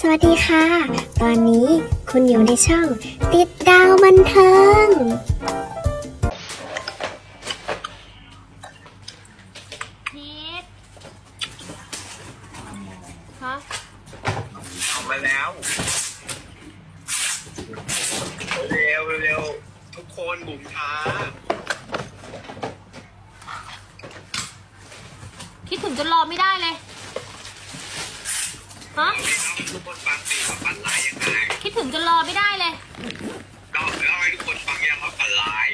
สวัสดีค่ะ ตอนนี้คุณอยู่ในช่อง ติดดาวบันเทิง พีทฮะออกมาแล้ว เร็วเร็วทุกคนบุ๋มช้าคิดถึงจนรอไม่ได้เลย ฮะทุกคนฟังสิว่าฝันร้ายยังไงคิดถึงจนรอไม่ได้เลย ก็เล่าให้ทุกคนฟังยังว่าฝันร้าย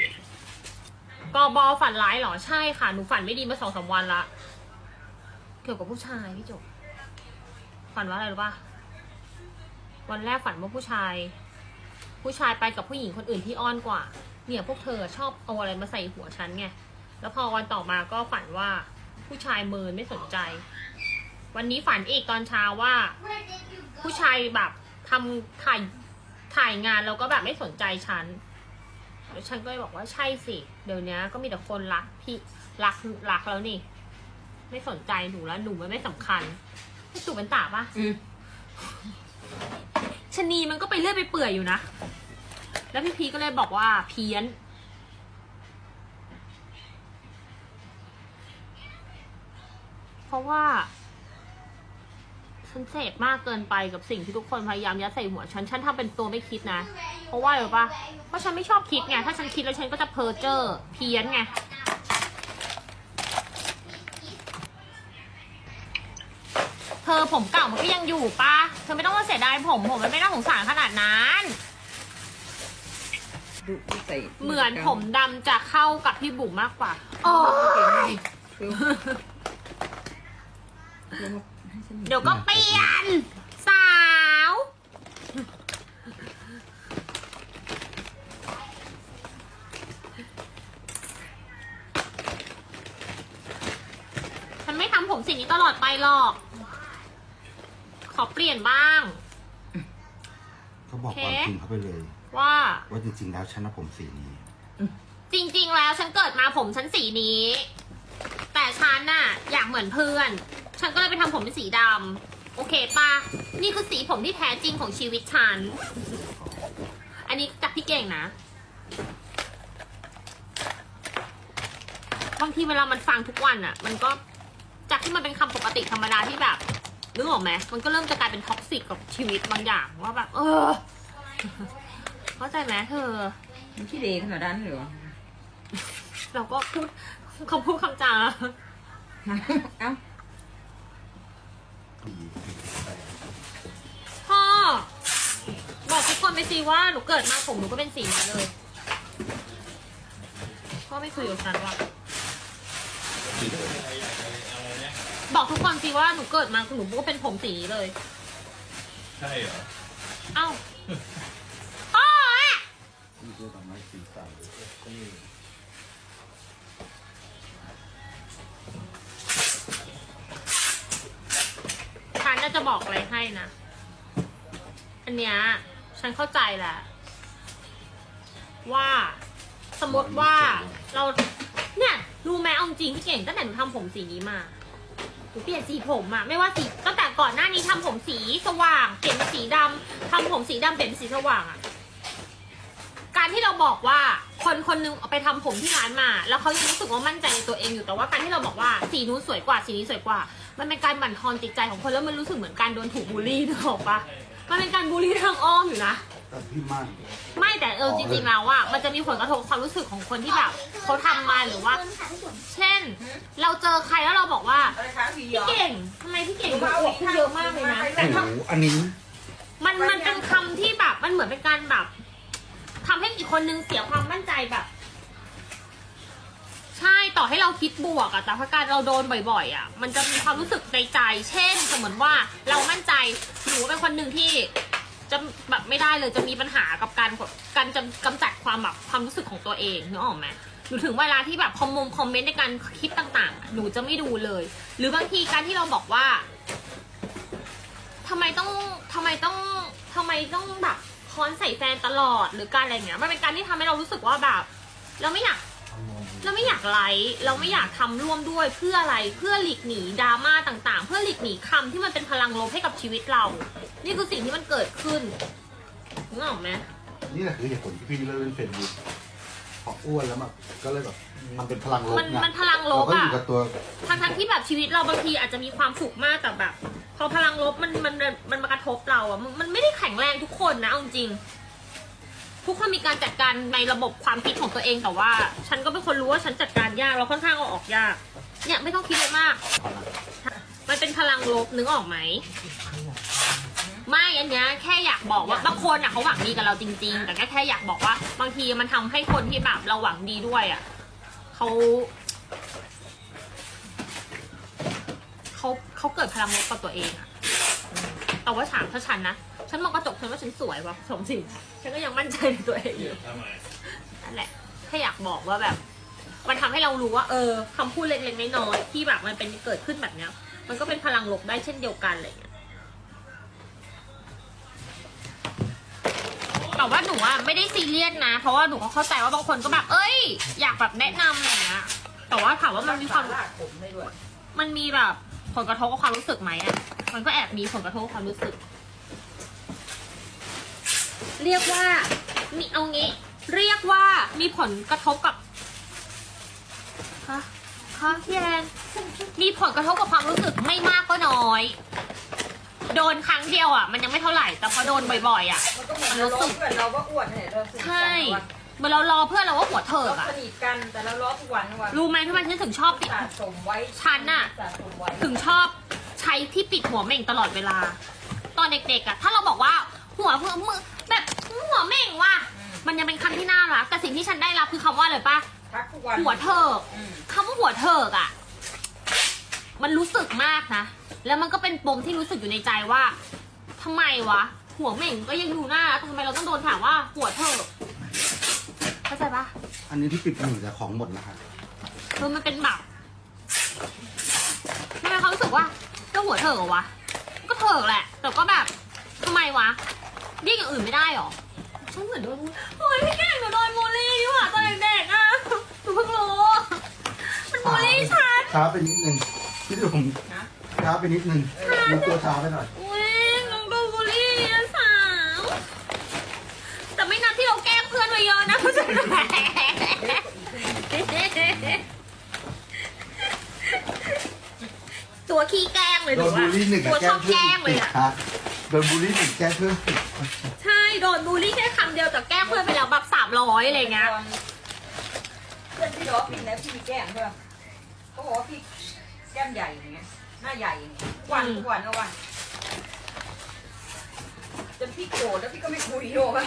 กอบอฝันร้ายเหรอใช่ค่ะ หนูฝันไม่ดีมาสองสามวันละ เกี่ยวกับผู้ชายพี่จุกฝันว่าอะไรรู้ป่ะ วันแรกฝันว่าผู้ชาย ผู้ชายไปกับผู้หญิงคนอื่นที่อ้อนกว่า เนี่ยพวกเธอชอบเอาอะไรมาใส่หัวฉันไง แล้วพอวันต่อมาก็ฝันว่าผู้ชายเมินไม่สนใจ วันนี้ฝันอีกตอนเช้าว่า ผู้ชายแบบทำถ่ายถ่ายงานแล้วก็แบบไม่สนใจฉันแล้วฉันก็เลยบอกว่าใช่สิ เดี๋ยวนี้ก็มีแต่คนรักพี่รักรักแล้วนี่ ไม่สนใจหนูแล้วหนูมันไม่สำคัญให้สูเป็นตาปะอืมชะนีมันก็ไปเรื่อยไปเปื่อยอยู่นะ แล้วพี่พีก็เลยบอกว่าเพี้ยน เพราะว่า ฉันเสพมากเกินไปกับสิ่งที่ทุกคนพยายามยัดใส่หัวฉัน ฉันทำเป็นตัวไม่คิดนะ เพราะว่าอะไรรู้ปะเพราะฉันไม่ชอบคิดไง ถ้าฉันคิดแล้วฉันก็จะเพ้อเจ้อเพี้ยนไง เธอผมเก่ามันก็ยังอยู่ปะเธอไม่ต้องมาเสียดายผมผมมันไม่น่าสงสารขนาดนั้น ดูใส่เหมือนผมดำจะเข้ากับพี่บุ๋มมากกว่า โอ๋อ เดี๋ยวก็เปลี่ยน สาว ฉันไม่ทำผมสีนี้ตลอดไปหรอก ขอเปลี่ยนบ้าง เขาบอกโอเคความจริงเขาไปเลย ว่า ว่าจริงๆแล้วฉันน่ะผมสีนี้ จริง ๆ แล้วฉันเกิดมาผมฉันสีนี้ แต่ฉันน่ะ อยากเหมือนเพื่อน ฉันก็เลยไปทำผมเป็นสีดำโอเคปะนี่คือสีผมที่แท้จริงของชีวิตฉัน อันนี้จากพี่เก่งนะ บางทีเวลามันฟังทุกวันอะมันก็จากที่มันเป็นคำปกติธรรมดาที่แบบนึกออกไหมมันก็เริ่มจะกลายเป็นท็อกซิกกับชีวิตบางอย่างว่าแบบ เออ เข้าใจไหมเธอมันขี้เดขนาดนั้นเหรอ เราก็พูดเขาพูดคำจา เอ้า บอกทุกคนไปสิว่าหนูเกิดมาผมหนูก็เป็นสีนี้เลยพ่อไม่คุยกับฉันว่ะบอกทุกคนสิว่าหนูเกิดมาหนูก็เป็นผมสีนี้เลย ใช่เหรอ เอ้าพ่ออะที่เพื่อทำให้สีสันฉันน่าจะบอกอะไรให้นะ อันเนี้ย ฉันเข้าใจแหละ ว่าสมมติว่าเราเนี่ยรู้ไหมเอาจริงพี่เก่งตั้งแต่หนูทำผมสีนี้มาหนูเปลี่ยนสีผมอะไม่ว่าสีตั้งแต่ก่อนหน้านี้ทำผมสีสว่างเปลี่ยนเป็นสีดำทำผมสีดำเปลี่ยนเป็นสีสว่างอะการที่เราบอกว่าคนคนนึงเอาไปทำผมที่ร้านมา แล้วเขายังรู้สึกว่ามั่นใจในตัวเองอยู่แต่ว่าการที่เราบอกว่าสีนู้นสวยกว่าสีนี้สวยกว่า มันเป็นการบั่นทอนจิตใจของคนแล้วมันรู้สึกเหมือนการโดนถูกบูลลี่นึกออกปะ มันเป็นการบูลลี่ทางอ้อมอยู่นะ แต่พี่มั่นไม่แต่เออจริงๆแล้วอะมันจะมีผลกระทบความรู้สึกของคนที่แบบเขาทำมาหรือว่า เช่น เราเจอใครแล้วเราบอกว่า อะไรคะผีเหรพี่อ เก่งทำไมพี่เก่งดูอวบขึ้นเยอะมากเลยนะ โอ้โหอันนี้ มันมันเป็นคำที่แบบมันเหมือนเป็นการแบบทำให้อีกคนนึงเสียความมั่นใจแบบ ใช่ต่อให้เราคิดบวกอะแต่พอการเราโดนบ่อยๆอะมันจะมีความรู้สึกในใจ เช่น สมมติว่าเรามั่นใจหนูเป็นคนหนึ่งที่จะแบบไม่ได้เลยจะมีปัญหากับการการจำกำจัดความแบบความรู้สึกของตัวเองนึกออกไหมหนูถึงเวลาที่แบบคอมมงคอมเมนต์ในการคลิปต่างๆ หนูจะไม่ดูเลย หรือบางทีการที่เราบอกว่าทำไมต้องทำไมต้องทำไมต้องแบบค้อนใส่แฟนตลอดหรือการอะไรเงี้ยมันเป็นการที่ทำให้เรารู้สึกว่าแบบ เราไม่อยาก เราไม่อยากไลฟ์เราไม่อยากทำร่วมด้วยเพื่ออะไรเพื่อหลีกหนีดราม่าต่าง ๆ เพื่อหลีกหนีคำที่มันเป็นพลังลบให้กับชีวิตเรา นี่คือสิ่งที่มันเกิดขึ้นนึกออกไหมนี่แหละคือเหตุผลที่พี่เลิกเล่นเฟซบุ๊กพออ้วนแล้วมันก็เลยแบบมันเป็นพลังลบมันไงมันพลังลเราบก็ออะยู่กับตัวทั้งทั้งๆที่แบบชีวิตเราบางทีอาจจะมีความสุขมากแต่แบบ พอพลังลบมันมันมันมากระทบเราอะมันมันไม่ได้แข็งแรงทุกคนนะเอาจริง ทุกคนมีการจัดการในระบบความคิดของตัวเองแต่ว่า ฉันก็เป็นคนรู้ว่าฉันจัดการยากเราค่อนข้างเอาออกยาก เนี่ยไม่ต้องคิดเลยมาก มันเป็นพลังลบนึกออกไหมไม่อันเนี้ยแค่อยากบอกว่าบางคนอะเขาหวังดีกับเราจริง ๆ แต่ก็แค่อยากบอกว่า บางทีมันทำให้คนที่แบบเราหวังดีด้วยอะเขาเขาเขาเกิดพลังลบกับตัวเองอะอืมแต่ว่าถามถ้าฉันนะ ฉันมองกระจกฉันว่าฉันสวยว่ะสมจริงฉันก็ยังมั่นใจในตัวเองอยู่ทำไมนั่นแหละแค่อยากบอกว่าแบบ มันทำให้เรารู้ว่า เออคำพูดเล็กๆน้อยๆที่แบบมันเป็นเกิดขึ้นแบบเนี้ย มันก็เป็นพลังลบได้เช่นเดียวกันอะไรเงี้ยแต่ว่าหนูอะไม่ได้ซีเรียสนะ เพราะว่าหนูก็เข้าใจว่าบางคนก็แบบ เอ้ย อยากแบบแนะนำอะไรเงี้ยแต่ว่าถามว่ามันมีความลากผมได้ด้วยมันมีแบบผลกระทบกับความรู้สึกไหมอะมันก็แอบมีผลกระทบกับความรู้สึก เรียกว่ามีเอางี้ เรียกว่ามีผลกระทบกับฮะฮะพี่แอนมีผลกระทบกับความรู้สึกไม่มากก็น้อย โดนครั้งเดียวอะ มันยังไม่เท่าไหร่แต่พอโดนบ่อยๆอะ มันก็เหมือนเราล้อเพื่อนเราว่าอ้วนเนี่ยเราสนิทใช่กันเมื่อเรารอเพื่อนเราว่าหัวเถิเรากอะ สนิทกันแต่เราล้อทุกวันทุกวันรู้ไหมทำไมฉันถึงชอบปิด สะสมไว้ฉันน่ะ สะสมไว้ถึงชอบใช้ที่ปิดหัวเม่งตลอดเวลา ตอนเด็กๆอะถ้าเราบอกว่า หัวเพื่อมือแบบหัวเม่งว่ะมันยังเป็นคำที่น่ารักแต่สิ่งที่ฉันได้รับคือคำว่าอะไรปะทักทุกวันหัวเถิกอืมคำว่าหัวเถิกอะมันรู้สึกมากนะ แล้วมันก็เป็นปมที่รู้สึกอยู่ในใจว่าทำไมวะ หัวเม่งก็ยังดูน่ารักแต่ทำไมเราต้องโดนถามว่าหัวเถิกเข้าใจปะ อันนี้ที่ปิดหนึ่งแต่ของหมดนะครับ คือมันเป็นแบบทำไมเขารู้สึกว่าก็หัวเถิกเหรอวะ ก็เถิกแหละ แต่ก็แบบทำไมวะ เรียกอย่างอื่นไม่ได้หรอฉันเหมือนโดนบูลโอ้ยพี่แก่งหนูโดนบูลลี่ดีกว่าตอนเด็กๆอะหนูเพิ่งรู้มันบูลลี่ฉัน ช้าไปนิดนึงพี่ดูผมนะช้าไปนิดนึงมีตัวช้าไปหน่อยอุ้ยน้องโดนบูลลี่อะสาว แต่ไม่นับที่เราแกล้งเพื่อนมาเยอะนะผู้ชายตัวขี้แกล้งเลยหโดนูนบูอะลลี่หนึ่งตัวแกล้ชองบเพื่แกอล้นงเลติยดอะ ฮะ โดนบูลลี่หนึ่งแกล้งเพื่อนติดใช่โดนบูลลี่แค่คำเดียวแต่แกล้งเพื่อนไปแล้วแบบสามร้อยอะไรเงี้ยเพื่อนพี่ล้อพี่แล้วพี่แก้มใช่ป่ะเขาบอกว่าพี่แก้มใหญ่อย่างเงี้ยหน้าใหญ่อย่างเงี้ยทุกวันทุกวันทุกวันจนพี่โกรธแล้วพี่ก็ไม่คุยโยกอะ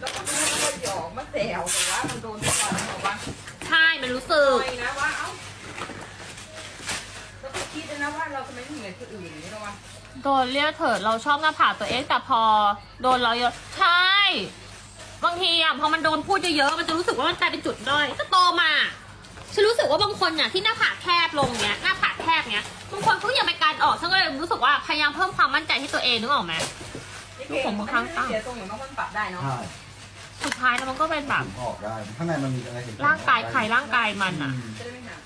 แล้วก็รู้ว่าหยอกมาแซวแต่ว่ามันโดนทุกวันบอกว่าใช่มันรู้สึกทำไมนะว่าเอ้าแล้วก็คิดนะว่าเราทำไมไม่เหมือนคนอื่นอย่างนี้หรอวะ โดนเรียกเถิดเราชอบหน้าผากตัวเองแต่พอ โดนเราเยอะใช่ บางทีอะพอมันโดนพูดเยอะๆมันจะรู้สึกว่ามันกลายเป็นจุดด้อยก็โตมาฉันรู้สึกว่าบางคนเนี่ยที่หน้าผากแคบลงเนี้ยหน้าผากแคบเนี้ยบางคนเขาอยากไปการออกฉันก็เลยรู้สึกว่าพยายามเพิ่มความมั่นใจให้ตัวเองนึกออกไหมลูกผมบางครั้งตั้งเสียตรงอย่างบางคนปรับได้เนาะใช่สุดท้ายแล้วมันก็เป็นแบบผมออกได้ข้างในมันมีอะไรเห็นร่างกายใครร่างกายมันอะ จะได้ไม่หนัก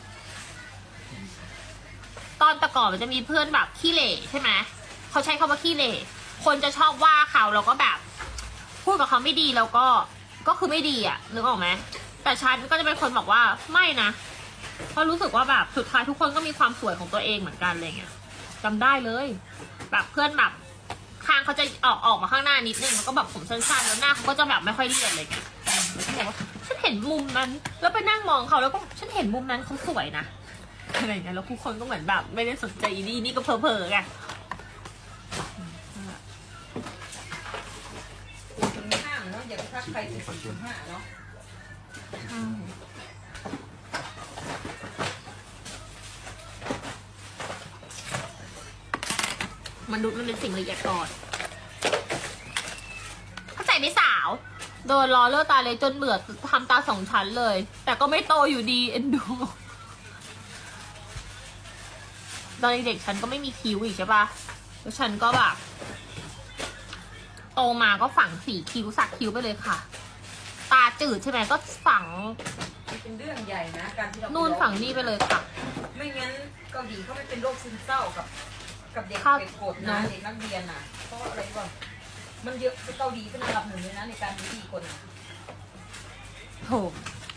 ตอนแต่ก่อนมันจะมีเพื่อนแบบขี้เหร่ใช่ไหม เขาใช้คำว่าขี้เหร่คนจะชอบว่าเขาแล้วก็แบบ พูดกับเขาไม่ดีแล้วก็ก็คือไม่ดีอะนึกออกไหมแต่ฉันก็จะเป็นคนบอกว่าไม่นะเพราะรู้สึกว่าแบบสุดท้ายทุกคนก็มีความสวยของตัวเองเหมือนกันอะไรเงี้ยจำได้เลย แบบเพื่อนแบบคางเขาจะออกออกมาข้างหน้านิดนึงแล้วก็แบบผมสั้นๆแล้วหน้าเขาก็จะแบบไม่ค่อยเรียบเงี้ยฉันบอกว่าฉันเห็นมุมนั้น แล้วไปนั่งมองเขาแล้วก็ฉันเห็นมุมนั้นเขาสวยนะอะไรอย่างเงี้ยแล้วทุกคนก็เหมือนแบบไม่ได้สนใจอีนี่นี่ก็เพอเพอๆไง ห้ามเนาะอย่าไปทักใครถึงถึงห้าเนาะมนุษย์มันเป็นสิ่งละเอียดอ่อนเข้าใจไหมสาว โดนล้อเลือดตาเลยจนเบื่อทำตาสองชั้นเลย แต่ก็ไม่โตอยู่ดีเอ็นดู ตอนเด็กๆฉันก็ไม่มีคิ้วอีกใช่ปะแล้วฉันก็แบบ โตมาก็ฝังสีคิ้วสักคิ้วไปเลยค่ะ ตาจืดใช่ไหมก็ฝังมันเป็นเรื่องใหญ่นะการที่เรานู่นฝั่งนี้ไปเลยค่ะ ไม่งั้นเกาหลีเขาไม่เป็นโรคซึมเศร้ากับ กับเด็กครับเด็กกดนะเนอะ เด็กนักเรียนน่ะเพราะอะไรก่อนมันเยอะเกาหลีเป็นอันดับหนึ่งเลยนะในการมีดีคนน่ะโถ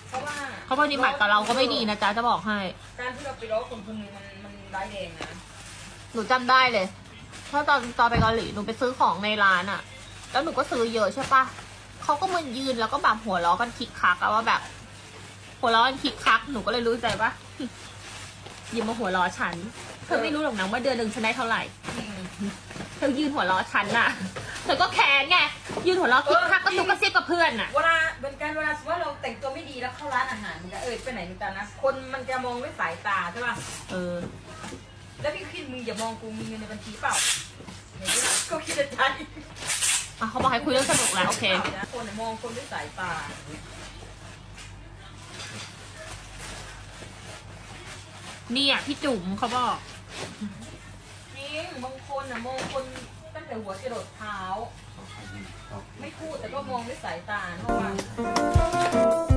เพราะว่าเขาปฏิบัติกับเราก็ไม่ดีนะจ๊ะจะบอกให้ การที่เราไปล้อคนคนหนึงมันมันร้ายแรงนะหนูจำได้เลย เพราะตอนตอนไปเกาหลีหนูไปซื้อของในร้านอะ แล้วหนูก็ซื้อเยอะใช่ปะเขาก็มันยืนแล้วก็แบบหัวล้อกันคิกคักอะว่าแบบ หัวล้อกันคิกคักหนูก็เลยรู้ใจว่าอย่ามาหัวล้อฉัน เธอไม่รู้หรอกนะว่าเดือนหนึ่งฉันได้เท่าไหร่จริงเธอยืนหัวล้อฉันน่ะ เธอก็แค้นไง ยืนหัวล้อคิกคักก็ซุกกระซิบกับเพื่อนน่ะ เวลาเป็นการเวลาสมมติว่าเราแต่งตัวไม่ดีแล้วเข้าร้านอาหารมันจะเออไปไหนมันจะนะ คนมันจะมองด้วยสายตาใช่ป่ะ เออ แล้วพี่คิดมึงอย่ามองกูมีเงินในบัญชีเปล่าอย่างนี้นะก็คิดในใจ อะเขาบอกให้คุยเรื่องสนุกแล้วโอเค คนมองคนด้วยสายตาเนี่ยพี่จุ๋มเขาบอก จริงบางคนน่ะมองคนตั้งแต่หัวจรดเท้า ไม่พูดแต่ก็มองด้วยสายตาเพราะว่า